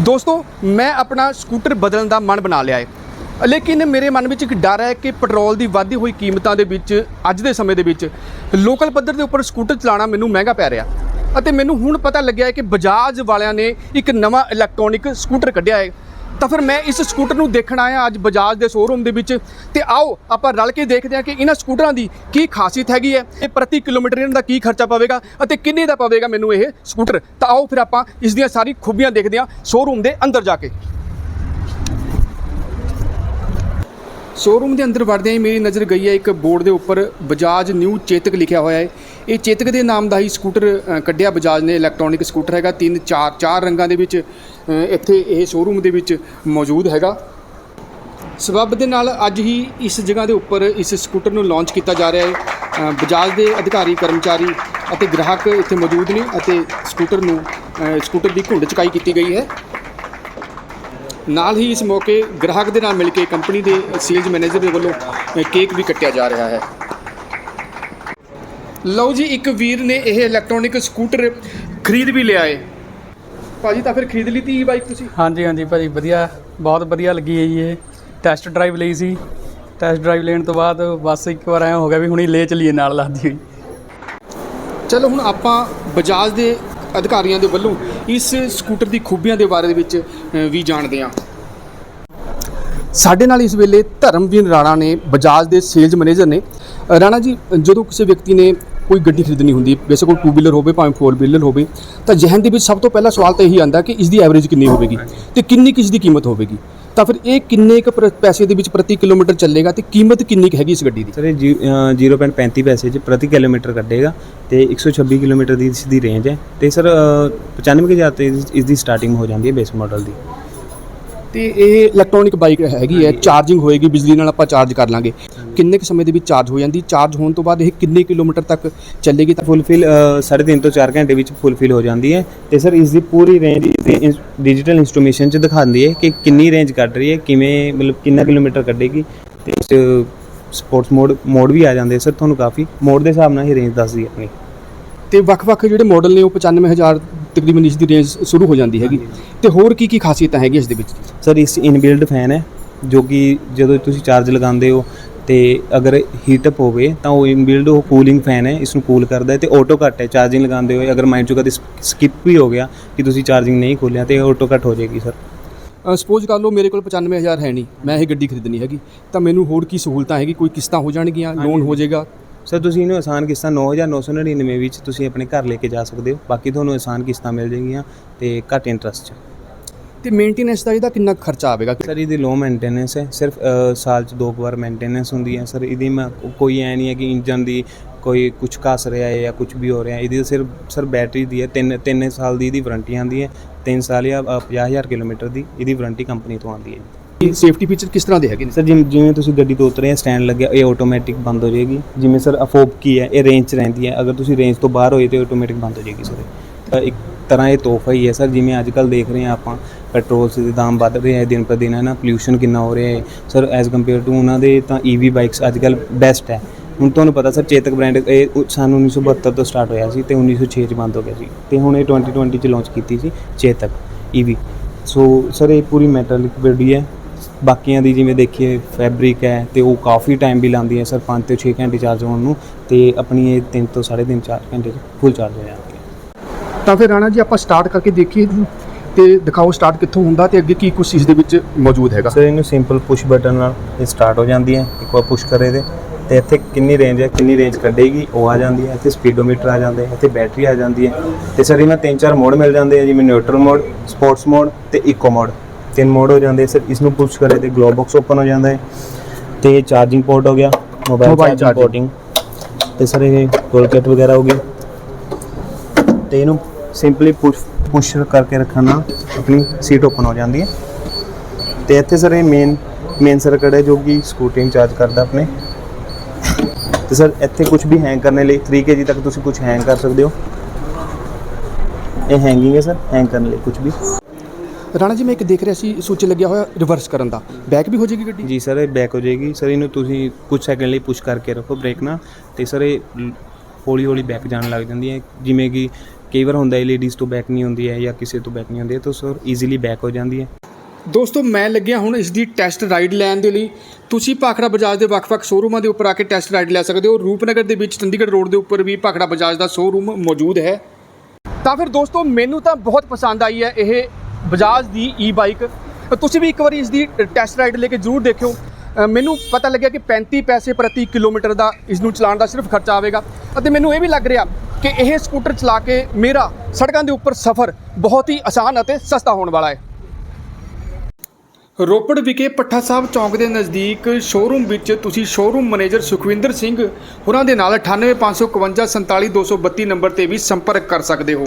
ਦੋਸਤੋ, ਮੈਂ ਆਪਣਾ ਸਕੂਟਰ ਬਦਲਣ ਦਾ ਮਨ ਬਣਾ ਲਿਆ ਹੈ। ਲੇਕਿਨ ਮੇਰੇ ਮਨ ਵਿੱਚ ਇੱਕ ਡਰ ਹੈ ਕਿ ਪੈਟਰੋਲ ਦੀ ਵਧਦੀ ਹੋਈ ਕੀਮਤਾਂ ਦੇ ਵਿੱਚ, ਅੱਜ ਦੇ ਸਮੇਂ ਦੇ ਵਿੱਚ, ਲੋਕਲ ਪੱਧਰ ਦੇ ਉੱਪਰ ਸਕੂਟਰ ਚਲਾਉਣਾ ਮੈਨੂੰ ਮਹਿੰਗਾ ਪੈ ਰਿਹਾ। ਅਤੇ ਮੈਨੂੰ ਹੁਣ ਪਤਾ ਲੱਗਿਆ ਹੈ ਕਿ ਬਜਾਜ ਵਾਲਿਆਂ ਨੇ ਇੱਕ ਨਵਾਂ ਇਲੈਕਟ੍ਰੋਨਿਕ ਸਕੂਟਰ ਕੱਢਿਆ ਹੈ। ਤਾਂ ਫਿਰ ਮੈਂ ਇਸ ਸਕੂਟਰ ਨੂੰ ਦੇਖਣ ਆਇਆ ਅੱਜ ਬਜਾਜ ਦੇ ਸ਼ੋਰੂਮ ਦੇ ਵਿੱਚ ਤੇ ਆਓ ਆਪਾਂ ਰਲ ਕੇ ਦੇਖਦੇ ਹਾਂ ਕਿ ਇਹਨਾਂ ਸਕੂਟਰਾਂ ਦੀ ਕੀ ਖਾਸੀਅਤ ਹੈਗੀ ਹੈ, ਇਹ ਪ੍ਰਤੀ ਕਿਲੋਮੀਟਰ ਇਹਨਾਂ ਦਾ ਕੀ ਖਰਚਾ ਪਵੇਗਾ ਅਤੇ ਕਿੰਨੇ ਦਾ ਪਵੇਗਾ ਮੈਨੂੰ ਇਹ ਸਕੂਟਰ। ਤਾਂ ਆਓ ਫਿਰ ਆਪਾਂ ਇਸ ਦੀਆਂ ਸਾਰੀ ਖੂਬੀਆਂ ਦੇਖਦੇ ਹਾਂ ਸ਼ੋਰੂਮ ਦੇ ਅੰਦਰ ਜਾ ਕੇ। ਸ਼ੋਰੂਮ ਦੇ ਅੰਦਰ ਵੜਦਿਆਂ ਹੀ ਮੇਰੀ ਨਜ਼ਰ ਗਈ ਹੈ ਇੱਕ ਬੋਰਡ ਦੇ ਉੱਪਰ ਬਜਾਜ ਨਿਊ ਚੇਤਕ ਲਿਖਿਆ ਹੋਇਆ ਹੈ। ਇਹ ਚੇਤਕ ਦੇ ਨਾਮ ਦਾ ਹੀ ਸਕੂਟਰ ਕੱਢਿਆ ਬਜਾਜ ਨੇ ਇਲੈਕਟ੍ਰੋਨਿਕ ਸਕੂਟਰ ਹੈਗਾ। ਤਿੰਨ, ਚਾਰ ਚਾਰ ਰੰਗਾਂ ਦੇ ਵਿੱਚ ਇੱਥੇ ਇਹ ਸ਼ੋਰੂਮ ਦੇ ਵਿੱਚ ਮੌਜੂਦ ਹੈਗਾ। ਸਬੱਬ ਦੇ ਨਾਲ ਅੱਜ ਹੀ ਇਸ ਜਗ੍ਹਾ ਦੇ ਉੱਪਰ ਇਸ ਸਕੂਟਰ ਨੂੰ ਲਾਂਚ ਕੀਤਾ ਜਾ ਰਿਹਾ ਹੈ। ਬਜਾਜ ਦੇ ਅਧਿਕਾਰੀ, ਕਰਮਚਾਰੀ ਅਤੇ ਗ੍ਰਾਹਕ ਇੱਥੇ ਮੌਜੂਦ ਨੇ ਅਤੇ ਸਕੂਟਰ ਨੂੰ ਸਕੂਟਰ ਦੀ ਘੁੰਡ ਚੁਕਾਈ ਕੀਤੀ ਗਈ ਹੈ। ਨਾਲ ਹੀ ਇਸ ਮੌਕੇ ਗ੍ਰਾਹਕ ਦੇ ਨਾਲ ਮਿਲ ਕੇ ਕੰਪਨੀ ਦੇ ਸੇਲਜ਼ ਮੈਨੇਜਰ ਦੇ ਵੱਲੋਂ ਕੇਕ ਵੀ ਕੱਟਿਆ ਜਾ ਰਿਹਾ ਹੈ। ਲਓ ਜੀ ਇੱਕ ਵੀਰ ਨੇ ਇਹ ਇਲੈਕਟ੍ਰੋਨਿਕ ਸਕੂਟਰ ਖਰੀਦ ਵੀ ਲਿਆ ਹੈ ਭਾਜੀ ਤਾਂ ਫਿਰ ਖਰੀਦ ਲਈ ਤੀ ਬਾਈਕ ਤੁਸੀਂ? ਹਾਂਜੀ ਹਾਂਜੀ ਭਾਜੀ ਵਧੀਆ ਬਹੁਤ ਵਧੀਆ ਲੱਗੀ ਹੈ ਜੀ ਇਹ। ਟੈਸਟ ਡਰਾਈਵ ਲਈ ਸੀ। ਟੈਸਟ ਡਰਾਈਵ ਲੈਣ ਤੋਂ ਬਾਅਦ ਬਸ ਇੱਕ ਵਾਰ ਐਂ ਹੋ ਗਿਆ ਵੀ ਹੁਣੀ ਲੈ ਚਲੀਏ ਨਾਲ ਲੱਗਦੀ ਹੋਈ। ਚਲੋ ਹੁਣ ਆਪਾਂ ਬਜਾਜ ਦੇ ਅਧਿਕਾਰੀਆਂ ਦੇ ਵੱਲੋਂ ਇਸ ਸਕੂਟਰ ਦੀ ਖੂਬੀਆਂ ਦੇ ਬਾਰੇ ਵਿੱਚ ਵੀ ਜਾਣਦੇ ਹਾਂ। ਸਾਡੇ ਨਾਲ ਇਸ ਵੇਲੇ ਧਰਮਵੀਰ ਰਾਣਾ ਨੇ, ਬਜਾਜ ਦੇ ਸੇਲਜ਼ ਮੈਨੇਜਰ ਨੇ। ਰਾਣਾ ਜੀ, ਜਦੋਂ ਕਿਸੇ ਵਿਅਕਤੀ ਨੇ ਕੋਈ ਗੱਡੀ ਖਰੀਦਣੀ ਹੁੰਦੀ, ਵੈਸੇ ਕੋਈ 2 ਵੀਲਰ ਹੋਵੇ ਭਾਵੇਂ 4 ਵੀਲਰ ਹੋਵੇ, ਤਾਂ ਜ਼ਿਹਨ ਦੇ ਵਿੱਚ ਸਭ ਤੋਂ ਪਹਿਲਾ ਸਵਾਲ ਤਾਂ ਇਹੀ ਆਂਦਾ ਕਿ ਇਸ ਦੀ ਐਵਰੇਜ ਕਿੰਨੀ ਹੋਵੇਗੀ ਤੇ ਕਿੰਨੀ ਕਿਸ ਦੀ ਕੀਮਤ ਹੋਵੇਗੀ। ਤਾਂ ਫਿਰ ਇਹ ਕਿੰਨੇ ਕੁ ਪੈਸੇ ਦੇ ਵਿੱਚ ਪ੍ਰਤੀ ਕਿਲੋਮੀਟਰ ਚੱਲੇਗਾ ਤੇ ਕੀਮਤ ਕਿੰਨੀ ਕੁ ਹੈਗੀ ਇਸ ਗੱਡੀ ਦੀ? ਸਰ ਇਹ ਜੀ- ਅ, 0.35 ਪੈਸੇ ਚ ਪ੍ਰਤੀ ਕਿਲੋਮੀਟਰ ਕੱਢੇਗਾ ਤੇ 126 ਕਿਲੋਮੀਟਰ ਦੀ ਇਸ ਦੀ ਰੇਂਜ ਹੈ ਤੇ ਸਰ ਅ, 95000 ਤੇ ਇਸ ਇਸ ਦੀ ਸਟਾਰਟਿੰਗ ਹੋ ਜਾਂਦੀ ਹੈ ਬੇਸ ਮਾਡਲ ਦੀ। ਤੇ ਇਹ ਇਲੈਕਟ੍ਰੋਨਿਕ ਬਾਈਕ ਹੈਗੀ ਹੈ ਚਾਰਜਿੰਗ ਹੋਏਗੀ ਬਿਜਲੀ ਨਾਲ ਆਪਾਂ ਚਾਰਜ ਕਰ ਲਾਂਗੇ। ਕਿੰਨੇ ਕੁ ਸਮੇਂ ਦੇ ਵਿੱਚ ਚਾਰਜ ਹੋ ਜਾਂਦੀ? ਚਾਰਜ ਹੋਣ ਤੋਂ ਬਾਅਦ ਇਹ ਕਿੰਨੇ ਕਿਲੋਮੀਟਰ ਤੱਕ ਚੱਲੇਗੀ? ਤਾਂ ਫੁੱਲਫਿਲ 3.5 ਤੋਂ 4 ਘੰਟੇ ਵਿੱਚ ਫੁੱਲਫਿਲ ਹੋ ਜਾਂਦੀ ਹੈ ਤੇ ਸਰ ਇਸ ਦੀ ਪੂਰੀ ਰੇਂਜ ਡਿਜੀਟਲ ਇਨਸਟਰੂਮੇਸ਼ਨ ਚ ਦਿਖਾਉਂਦੀ ਹੈ ਕਿ ਕਿੰਨੀ ਰੇਂਜ ਕੱਢ ਰਹੀ ਹੈ ਕਿਵੇਂ ਮਤਲਬ ਕਿੰਨਾ ਕਿਲੋਮੀਟਰ ਕੱਢੇਗੀ ਤੇ ਇਸ ਸਪੋਰਟਸ ਮੋਡ ਮੋਡ ਵੀ ਆ ਜਾਂਦੇ ਸਰ ਤੁਹਾਨੂੰ ਕਾਫੀ ਮੋਡ ਦੇ ਹਿਸਾਬ ਨਾਲ ਹੀ ਰੇਂਜ ਦੱਸਦੀ ਹੈ ਆਪਣੀ। ਤੇ ਵੱਖ-ਵੱਖ ਜਿਹੜੇ ਮਾਡਲ ਨੇ ਉਹ 95000 ਤਕਰੀਬਨ ਇਸ ਦੀ ਰੇਂਜ ਸ਼ੁਰੂ ਹੋ ਜਾਂਦੀ ਹੈਗੀ। ਤੇ ਹੋਰ ਕੀ ਕੀ ਖਾਸੀਅਤਾਂ ਹੈਗੀਆਂ ਇਸ ਦੇ ਵਿੱਚ? ਸਰ ਇਸ ਇਨਬਿਲਡ ਫੈਨ ਹੈ ਜੋ ਕਿ ਜਦੋਂ ਤੁਸੀਂ ਚਾਰਜ ਲਗਾਉਂਦੇ ਹੋ ਤੇ ਅਗਰ ਹੀਟ ਅਪ ਹੋਵੇ ਤਾਂ ਉਹ ਇਨਬਿਲਡ ਉਹ ਕੂਲਿੰਗ ਫੈਨ ਹੈ ਇਸ ਨੂੰ ਕੂਲ ਕਰਦਾ ਹੈ ਤੇ ਆਟੋ ਕੱਟ ਹੈ ਚਾਰਜਿੰਗ ਲਗਾਉਂਦੇ ਹੋਏ। ਅਗਰ ਮਾਈਂਡ ਚੋਂ ਕਦੇ ਸਕਿਪ ਵੀ ਹੋ ਗਿਆ ਕਿ ਤੁਸੀਂ ਚਾਰਜਿੰਗ ਨਹੀਂ ਖੋਲਿਆ ਤੇ ਆਟੋ ਕੱਟ ਹੋ ਜਾਏਗੀ ਸਰ ਸਪੋਜ਼ ਕਰ ਲਓ ਮੇਰੇ ਕੋਲ 95000 ਹੈ ਨਹੀਂ ਮੈਂ ਇਹ ਗੱਡੀ ਖਰੀਦਣੀ ਹੈਗੀ ਤਾਂ ਮੈਨੂੰ ਹੋਰ ਕੀ ਸਹੂਲਤਾਂ ਹੈਗੀ ਕੋਈ ਕਿਸ਼ਤਾਂ ਹੋ ਜਾਣਗੀਆਂ? ਲੋਨ ਹੋ ਜਾਏਗਾ? ਸਰ ਤੁਸੀਂ ਇਹਨੂੰ ਆਸਾਨ ਕਿਸ਼ਤਾਂ 9999 ਵਿੱਚ ਤੁਸੀਂ ਆਪਣੇ ਘਰ ਲੈ ਕੇ ਜਾ ਸਕਦੇ ਹੋ। ਬਾਕੀ ਤੁਹਾਨੂੰ ਆਸਾਨ ਕਿਸ਼ਤਾਂ ਮਿਲ ਜਾਣਗੀਆਂ ਤੇ ਘੱਟ ਇੰਟਰਸਟ 'ਚ। ਤੇ ਮੇਨਟੇਨੈਂਸ ਦਾ ਇਹਦਾ ਕਿੰਨਾ ਖਰਚਾ ਆਵੇਗਾ? ਸਰ ਇਹਦੀ ਲੋ ਮੇਨਟੇਨੈਂਸ ਹੈ। ਸਿਰਫ ਸਾਲ 'ਚ ਦੋ ਵਾਰ ਮੇਨਟੇਨੈਂਸ ਹੁੰਦੀ ਹੈ। ਸਰ ਇਹਦੀ ਮੈਂ ਕੋਈ ਐ ਨਹੀਂ ਹੈ ਕਿ ਇੰਜਨ ਦੀ ਕੋਈ ਕੁਝ ਘਸ ਰਿਹਾ ਹੈ ਜਾਂ ਕੁਝ ਵੀ ਹੋ ਰਿਹਾ ਹੈ। ਇਹਦੀ ਸਿਰਫ ਸਰ ਬੈਟਰੀ ਦੀ ਹੈ। ਤਿੰਨ ਤਿੰਨ ਸਾਲ ਦੀ ਇਹਦੀ ਵਾਰੰਟੀ ਆਉਂਦੀ ਹੈ। ਤਿੰਨ ਸਾਲ ਜਾਂ ਅ, 50000 ਕਿਲੋਮੀਟਰ ਦੀ ਇਹਦੀ ਵਾਰੰਟੀ ਕੰਪਨੀ ਤੋਂ ਆਉਂਦੀ ਹੈ ਸੇਫਟੀ ਫੀਚਰ ਕਿਸ ਤਰ੍ਹਾਂ ਦੇ ਹੈਗੇ ਨੇ? ਸਰ ਜਿਵੇਂ ਜਿਵੇਂ ਤੁਸੀਂ ਗੱਡੀ ਤੋਂ ਉਤਰੇ ਸਟੈਂਡ ਲੱਗਿਆ ਇਹ ਆਟੋਮੈਟਿਕ ਬੰਦ ਹੋ ਜਾਏਗੀ। ਜਿਵੇਂ ਸਰ ਅਫੋਪ ਕੀ ਹੈ ਇਹ ਰੇਂਜ 'ਚ ਰਹਿੰਦੀ ਹੈ। ਅਗਰ ਤੁਸੀਂ ਰੇਂਜ ਤੋਂ ਬਾਹਰ ਹੋਏ ਤੇ ਆਟੋਮੈਟਿਕ ਬੰਦ ਹੋ ਜਾਏਗੀ ਸਰ ਤਾਂ ਇੱਕ ਤਰ੍ਹਾਂ ਇਹ ਤੋਹਫਾ ਹੀ ਹੈ ਸਰ, ਜਿਵੇਂ ਅੱਜ ਕੱਲ ਦੇਖ ਰਹੇ ਹਾਂ ਆਪਾਂ, ਪੈਟਰੋਲ ਦੇ ਦਾਮ ਵੱਧ ਰਹੇ ਹੈ ਦਿਨ ਪਰ ਦਿਨ ਹੈ ਨਾ ਪੋਲਿਊਸ਼ਨ ਕਿੰਨਾ ਹੋ ਰਿਹਾ ਹੈ। ਸਰ, ਐਜ਼ ਕੰਪੇਅਰ ਟੂ ਉਹਨਾਂ ਦੇ ਤਾਂ ਈਵੀ ਬਾਈਕਸ ਅੱਜ ਕੱਲ ਬੈਸਟ ਹੈ। ਹੁਣ ਤੁਹਾਨੂੰ ਪਤਾ ਸਰ, ਚੇਤਕ ਬ੍ਰਾਂਡ ਇਹ ਉ- ਸਾਨੂੰ 1972 ਤੋਂ ਸਟਾਰਟ ਹੋਇਆ ਸੀ ਤੇ 1906 ਚ ਬੰਦ ਹੋ ਗਿਆ ਸੀ ਤੇ ਹੁਣ ਇਹ 2020 ਚ ਲਾਂਚ ਕੀਤੀ ਸੀ ਚੇਤਕ ਈਵੀ ਸੋ ਸਰ, ਇਹ ਪੂਰੀ ਮੈਟਲਿਕ ਬੋਡੀ ਹੈ। ਬਾਕੀਆਂ ਦੀ ਜਿਵੇਂ ਦੇਖੀਏ ਫੈਬਰਿਕ ਹੈ ਤੇ ਉਹ ਕਾਫੀ ਟਾਈਮ ਵੀ ਲਾਉਂਦੀ ਹੈ ਸਰ 5 ਤੋਂ 6 ਘੰਟੇ ਚਾਰਜ ਹੋਣ ਨੂੰ ਤੇ ਆਪਣੀ ਇਹ 3 ਤੋਂ 3.5 4 ਘੰਟੇ ਚ ਫੁੱਲ ਚਾਰਜ ਹੋ ਜਾਂਦੀ। ਤਾਂ ਫਿਰ ਰਾਣਾ ਜੀ ਆਪਾਂ ਸਟਾਰਟ ਕਰਕੇ ਦੇਖੀਏ ਤੇ ਦਿਖਾਓ ਸਟਾਰਟ ਕਿੱਥੋਂ ਹੁੰਦਾ ਤੇ ਅੱਗੇ ਕੀ ਕੁਛ ਇਸ ਦੇ ਵਿੱਚ ਮੌਜੂਦ ਹੈਗਾ। ਸਰ ਇਹਨੂੰ ਸਿੰਪਲ ਪੁਸ਼ ਬਟਨ ਨਾਲ ਇਹ ਸਟਾਰਟ ਹੋ ਜਾਂਦੀ ਹੈ। ਇੱਕ ਵਾਰ ਪੁਸ਼ ਕਰੇ ਤੇ ਤੇ ਇੱਥੇ ਕਿੰਨੀ ਰੇਂਜ ਹੈ ਕਿੰਨੀ ਰੇਂਜ ਕੱਢੇਗੀ ਉਹ ਆ ਜਾਂਦੀ ਹੈ। ਇੱਥੇ ਸਪੀਡੋਮੀਟਰ ਆ ਜਾਂਦੇ ਇੱਥੇ ਬੈਟਰੀ ਆ ਜਾਂਦੀ ਹੈ। ਤੇ ਸਰ ਇਹਨਾਂ ਤਿੰਨ ਚਾਰ ਮੋਡ ਮਿਲ ਜਾਂਦੇ ਆ ਜਿਵੇਂ ਨਿਊਟਰਲ ਮੋਡ ਸਪੋਰਟਸ ਮੋਡ ਤੇ ਇਕੋ ਮੋਡ ਤਿੰਨ ਮੋਡ ਹੋ ਜਾਂਦੇ ਸਰ ਇਸ ਨੂੰ ਪੁਸ਼ ਕਰੇ ਤੇ ਗਲੋ ਬਾਕਸ ਓਪਨ ਹੋ ਜਾਂਦਾ ਹੈ। ਤੇ ਚਾਰਜਿੰਗ ਪੋਰਟ ਹੋ ਗਿਆ ਮੋਬਾਈਲ ਚਾਰਜਿੰਗ। ਪੋਰਟਿੰਗ ਤੇ ਸਰ ਇਹ ਟੋਲਕਟ ਵਗੈਰਾ ਹੋ ਗਈ। ਤੇ ਇਹਨੂੰ ਸਿੰਪਲੀ ਪੁਸ਼ ਪੁਸ਼ ਕਰਕੇ ਰੱਖਣ ਨਾਲ ਆਪਣੀ ਸੀਟ ਓਪਨ ਹੋ ਜਾਂਦੀ ਹੈ। ਤੇ ਇੱਥੇ ਸਰ ਇਹ ਮੇਨ ਮੇਨ ਸਰਕਟ ਹੈ ਜੋ ਕਿ ਸਕੂਟਰੀ ਨੂੰ ਚਾਰਜ ਕਰਦਾ ਆਪਣੇ। ਤੇ ਸਰ ਇੱਥੇ ਕੁਝ ਵੀ ਹੈਂਗ ਕਰਨ ਲਈ 3 kg ਤੱਕ ਤੁਸੀਂ ਕੁਝ ਹੈਂਗ ਕਰ ਸਕਦੇ ਹੋ। ਇਹ ਹੈਂਗਿੰਗ ਹੈ ਸਰ ਹੈਂਗ ਕਰਨ ਲਈ ਕੁਝ ਵੀ। ਰਾਣਾ ਜੀ ਮੈਂ ਇੱਕ ਦੇਖ ਰਿਹਾ ਸੀ ਸੁੱਚ ਲੱਗਿਆ ਹੋਇਆ ਰਿਵਰਸ ਕਰਨ ਦਾ। ਬੈਕ ਵੀ ਹੋ ਜਾਏਗੀ ਗੱਡੀ? ਜੀ ਸਰ ਇਹ ਬੈਕ ਹੋ ਜਾਏਗੀ। ਸਰ ਇਹਨੂੰ ਤੁਸੀਂ ਕੁਝ ਸੈਕਿੰਡ ਲਈ ਪੁਸ਼ ਕਰਕੇ ਰੱਖੋ ਬ੍ਰੇਕ ਨਾਲ। ਤੇ ਸਰ ਇਹ ਹੌਲੀ ਹੌਲੀ ਬੈਕ ਜਾਣ ਲੱਗ ਜਾਂਦੀ ਹੈ। ਜਿਵੇਂ ਕਿ ਕਈ ਵਾਰ ਹੁੰਦਾ ਹੈ ਲੇਡੀਜ਼ ਤੋਂ ਬੈਕ ਨਹੀਂ ਹੁੰਦੀ ਹੈ ਜਾਂ ਕਿਸੇ ਤੋਂ ਬੈਕ ਨਹੀਂ ਹੁੰਦੀ ਹੈ, ਤਾਂ ਸਰ ਈਜ਼ੀਲੀ ਬੈਕ ਹੋ ਜਾਂਦੀ ਹੈ। ਦੋਸਤੋ, ਮੈਂ ਲੱਗਿਆ ਹੁਣ ਇਸ ਦੀ ਟੈਸਟ ਰਾਈਡ ਲੈਣ ਦੇ ਲਈ। ਤੁਸੀਂ ਭਾਖੜਾ ਬਜਾਜ ਦੇ ਵੱਖ-ਵੱਖ ਸ਼ੋਰੂਮਾਂ ਦੇ ਉੱਪਰ ਆ ਕੇ ਟੈਸਟ ਰਾਈਡ ਲੈ ਸਕਦੇ ਹੋ। ਰੂਪਨਗਰ ਦੇ ਵਿੱਚ ਚੰਡੀਗੜ੍ਹ ਰੋਡ ਦੇ ਉੱਪਰ ਵੀ ਭਾਖੜਾ ਬਜਾਜ ਦਾ ਸ਼ੋਰੂਮ ਮੌਜੂਦ ਹੈ। ਤਾਂ ਫਿਰ ਦੋਸਤੋ, ਮੈਨੂੰ ਤਾਂ ਬਹੁਤ ਪਸੰਦ ਆਈ ਹੈ ਇਹ ਬਜਾਜ ਦੀ ਈ ਬਾਈਕ ਤੁਸੀਂ ਵੀ ਇੱਕ ਵਾਰੀ ਇਸ ਦੀ ਟੈਸਟ ਰਾਈਡ ਲੈ ਕੇ ਜ਼ਰੂਰ ਦੇਖਿਓ। ਮੈਨੂੰ ਪਤਾ ਲੱਗਿਆ ਕਿ 35 ਪੈਸੇ ਪ੍ਰਤੀ ਕਿਲੋਮੀਟਰ ਦਾ ਇਸ ਨੂੰ ਚਲਾਉਣ ਦਾ ਸਿਰਫ ਖਰਚਾ ਆਵੇਗਾ। ਅਤੇ ਮੈਨੂੰ ਇਹ ਵੀ ਲੱਗ ਰਿਹਾ ਕਿ ਇਹ ਸਕੂਟਰ ਚਲਾ ਕੇ ਮੇਰਾ ਸੜਕਾਂ ਦੇ ਉੱਪਰ ਸਫ਼ਰ ਬਹੁਤ ਹੀ ਆਸਾਨ ਅਤੇ ਸਸਤਾ ਹੋਣ ਵਾਲਾ ਹੈ। ਰੋਪੜ ਵਿਖੇ ਪੱਠਾ ਸਾਹਿਬ ਚੌਂਕ ਦੇ ਨਜ਼ਦੀਕ ਸ਼ੋਰੂਮ ਵਿੱਚ ਤੁਸੀਂ ਸ਼ੋਰੂਮ ਮੈਨੇਜਰ ਸੁਖਵਿੰਦਰ ਸਿੰਘ ਹੋਰਾਂ ਦੇ ਨਾਲ 98551 47232 ਨੰਬਰ ਤੇ ਵੀ ਸੰਪਰਕ ਕਰ ਸਕਦੇ ਹੋ।